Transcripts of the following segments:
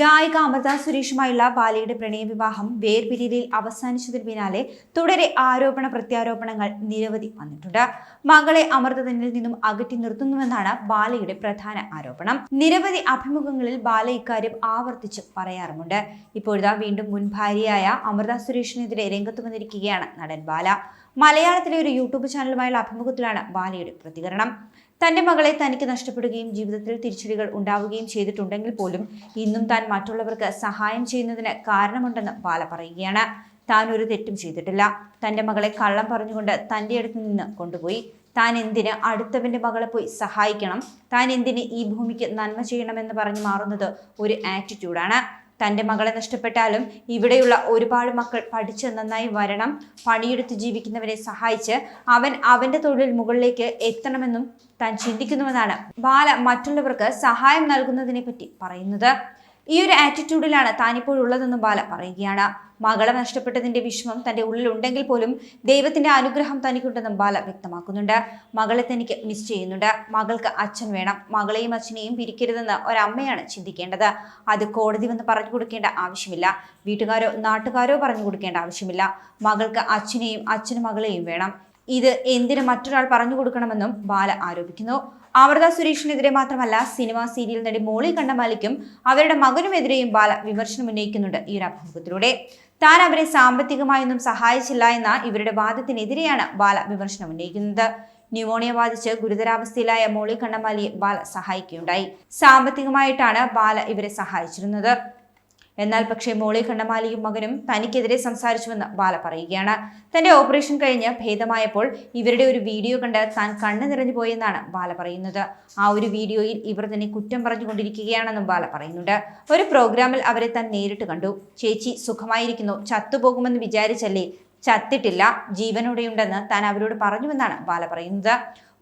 ഗായിക അമൃത സുരേഷുമായുള്ള ബാലയുടെ പ്രണയവിവാഹം വേർപിരിയലിൽ അവസാനിച്ചതിന് പിന്നാലെ തുടരെ ആരോപണ പ്രത്യാരോപണങ്ങൾ നിരവധി വന്നിട്ടുണ്ട്. മകളെ അമൃത തന്നിൽ നിന്നും അകറ്റി നിർത്തുന്നുവെന്നാണ് ബാലയുടെ പ്രധാന ആരോപണം. നിരവധി അഭിമുഖങ്ങളിൽ ബാല ഇക്കാര്യം ആവർത്തിച്ച് പറയാറുമുണ്ട്. ഇപ്പോഴിതാ വീണ്ടും മുൻ ഭാര്യയായ അമൃത സുരേഷിനെതിരെ രംഗത്ത് വന്നിരിക്കുകയാണ് നടൻ ബാല. മലയാളത്തിലെ ഒരു യൂട്യൂബ് ചാനലുമായുള്ള അഭിമുഖത്തിലാണ് ബാലയുടെ പ്രതികരണം. തന്റെ മകളെ തനിക്ക് നഷ്ടപ്പെടുകയും ജീവിതത്തിൽ തിരിച്ചടികൾ ഉണ്ടാവുകയും ചെയ്തിട്ടുണ്ടെങ്കിൽ പോലും ഇന്നും താൻ മറ്റുള്ളവർക്ക് സഹായം ചെയ്യുന്നതിന് കാരണമുണ്ടെന്ന് ബാല പറയുകയാണ്. താൻ ഒരു തെറ്റും ചെയ്തിട്ടില്ല. തന്റെ മകളെ കള്ളം പറഞ്ഞുകൊണ്ട് തന്റെ അടുത്ത് നിന്ന് കൊണ്ടുപോയി. താൻ എന്തിന് അടുത്തവന്റെ മകളെ പോയി സഹായിക്കണം? താൻ എന്തിന് ഈ ഭൂമിക്ക് നന്മ ചെയ്യണമെന്ന് പറഞ്ഞു മാറുന്നത് ഒരു ആറ്റിറ്റ്യൂഡാണ് തന്റെ മകളെ നഷ്ടപ്പെട്ടാലും ഇവിടെയുള്ള ഒരുപാട് മക്കൾ പഠിച്ച് നന്നായി വരണം പണിയെടുത്ത് ജീവിക്കുന്നവരെ സഹായിച്ച് അവൻ അവന്റെ തൊഴിൽ മുകളിലേക്ക് എത്തണമെന്നും താൻ ചിന്തിക്കുന്നുവെന്നാണ് ബാല മറ്റുള്ളവർക്ക് സഹായം നൽകുന്നതിനെ പറ്റി പറയുന്നത്. ഈ ഒരു ആറ്റിറ്റ്യൂഡിലാണ് താനിപ്പോൾ ഉള്ളതെന്നും ബാല പറയുകയാണ്. മകളെ നഷ്ടപ്പെട്ടതിന്റെ വിഷമം തന്റെ ഉള്ളിലുണ്ടെങ്കിൽ പോലും ദൈവത്തിന്റെ അനുഗ്രഹം തനിക്കുണ്ടെന്നും ബാല വ്യക്തമാക്കുന്നുണ്ട്. മകളെ തനിക്ക് മിസ് ചെയ്യുന്നുണ്ട്. മകൾക്ക് അച്ഛൻ വേണം. മകളെയും അച്ഛനെയും പിരിക്കരുതെന്ന് ഒരമ്മയാണ് ചിന്തിക്കേണ്ടത്. അത് കോടതി വന്ന് പറഞ്ഞു കൊടുക്കേണ്ട ആവശ്യമില്ല. വീട്ടുകാരോ നാട്ടുകാരോ പറഞ്ഞു കൊടുക്കേണ്ട ആവശ്യമില്ല. മകൾക്ക് അച്ഛനെയും അച്ഛനും മകളെയും വേണം. ഇത് എന്തിന് മറ്റൊരാൾ പറഞ്ഞു കൊടുക്കണമെന്നും ബാല ആരോപിക്കുന്നു. അമൃത സുരേഷിനെതിരെ മാത്രമല്ല സിനിമ സീരിയൽ നടി മോളി കണ്ണമാലിക്കും അവരുടെ മകനുമെതിരെയും ബാല വിമർശനം ഉന്നയിക്കുന്നുണ്ട് ഈ ഒരു അഭിമുഖത്തിലൂടെ താൻ അവരെ സാമ്പത്തികമായൊന്നും സഹായിച്ചില്ല എന്ന ഇവരുടെ വാദത്തിനെതിരെയാണ് ബാല വിമർശനം ഉന്നയിക്കുന്നത്. ന്യൂമോണിയ ബാധിച്ച് ഗുരുതരാവസ്ഥയിലായ മോളി കണ്ണമാലിയെ ബാല സഹായിക്കുകയുണ്ടായി. സാമ്പത്തികമായിട്ടാണ് ബാല ഇവരെ സഹായിച്ചിരുന്നത്. എന്നാൽ പക്ഷേ മോളി കണ്ണമാലിയും മകനും തനിക്കെതിരെ സംസാരിച്ചുവെന്ന് ബാല പറയുകയാണ്. തന്റെ ഓപ്പറേഷൻ കഴിഞ്ഞ് ഭേദമായപ്പോൾ ഇവരുടെ ഒരു വീഡിയോ കണ്ട് താൻ കണ്ണു നിറഞ്ഞു പോയെന്നാണ് ബാല പറയുന്നത്. ആ ഒരു വീഡിയോയിൽ ഇവർ തന്നെ കുറ്റം പറഞ്ഞുകൊണ്ടിരിക്കുകയാണെന്നും ബാല പറയുന്നുണ്ട്. ഒരു പ്രോഗ്രാമിൽ അവരെ താൻ നേരിട്ട് കണ്ടു. ചേച്ചി സുഖമായിരിക്കുന്നു ചത്തുപോകുമെന്ന് വിചാരിച്ചല്ലേ? ചത്തിട്ടില്ല ജീവനോടെയുണ്ടെന്ന് താൻ അവരോട് പറഞ്ഞുവെന്നാണ് ബാല പറയുന്നത്.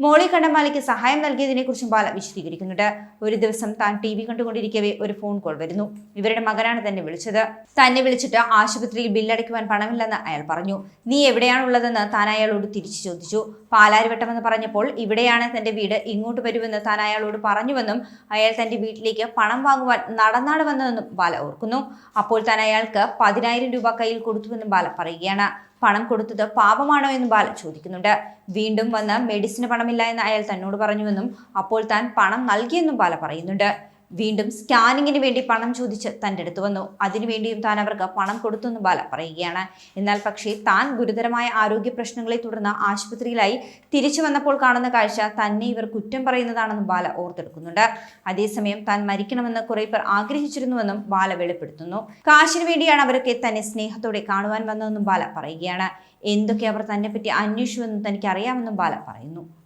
മോളി കണ്ണമാലിക്ക് സഹായം നൽകിയതിനെക്കുറിച്ചും ബാല വിശദീകരിക്കുന്നുണ്ട്. ഒരു ദിവസം താൻ ടി വി കണ്ടുകൊണ്ടിരിക്കവേ ഒരു ഫോൺ കോൾ വരുന്നു. ഇവരുടെ മകനാണ് തന്നെ വിളിച്ചത്. തന്നെ വിളിച്ചിട്ട് ആശുപത്രിയിൽ ബില്ലടയ്ക്കുവാൻ പണമില്ലെന്ന് അയാൾ പറഞ്ഞു. നീ എവിടെയാണുള്ളതെന്ന് താൻ അയാളോട് തിരിച്ചു ചോദിച്ചു. പാലാരിവട്ടമെന്ന് പറഞ്ഞപ്പോൾ ഇവിടെയാണ് തന്റെ വീട്. ഇങ്ങോട്ട് വരുമെന്ന് താൻ അയാളോട് പറഞ്ഞുവെന്നും അയാൾ തന്റെ വീട്ടിലേക്ക് പണം വാങ്ങുവാൻ നടന്നാട് വന്നതെന്നും ബാല ഓർക്കുന്നു. അപ്പോൾ താൻ അയാൾക്ക് പതിനായിരം രൂപ കയ്യിൽ കൊടുത്തുവെന്നും ബാല പറയുകയാണ്. പണം കൊടുത്തത് പാപമാണോ എന്ന് ബാല ചോദിക്കുന്നുണ്ട്. വീണ്ടും വന്ന് മെഡിസിന് പണമില്ല എന്ന് അയാൾ തന്നോട് പറഞ്ഞുവെന്നും അപ്പോൾ താൻ പണം നൽകിയെന്നും ബാല പറയുന്നുണ്ട്. വീണ്ടും സ്കാനിങ്ങിന് വേണ്ടി പണം ചോദിച്ച് തന്റെ അടുത്ത് വന്നു. അതിനുവേണ്ടിയും താൻ അവർക്ക് പണം കൊടുത്തെന്നും ബാല പറയുകയാണ്. എന്നാൽ പക്ഷേ താൻ ഗുരുതരമായ ആരോഗ്യ പ്രശ്നങ്ങളെ തുടർന്ന് ആശുപത്രിയിലായി തിരിച്ചു വന്നപ്പോൾ കാണുന്ന കാഴ്ച തന്നെ ഇവർ കുറ്റം പറയുന്നതാണെന്നും ബാല ഓർത്തെടുക്കുന്നുണ്ട്. അതേസമയം താൻ മരിക്കണമെന്ന് കുറെ പേർ ആഗ്രഹിച്ചിരുന്നുവെന്നും ബാല വെളിപ്പെടുത്തുന്നു. കാശിനു വേണ്ടിയാണ് അവരൊക്കെ തന്നെ സ്നേഹത്തോടെ കാണുവാൻ വന്നതെന്നും ബാല പറയുകയാണ്. എന്തൊക്കെ അവർ തന്നെ പറ്റി അന്വേഷിച്ചുവെന്നും തനിക്ക് അറിയാമെന്നും ബാല പറയുന്നു.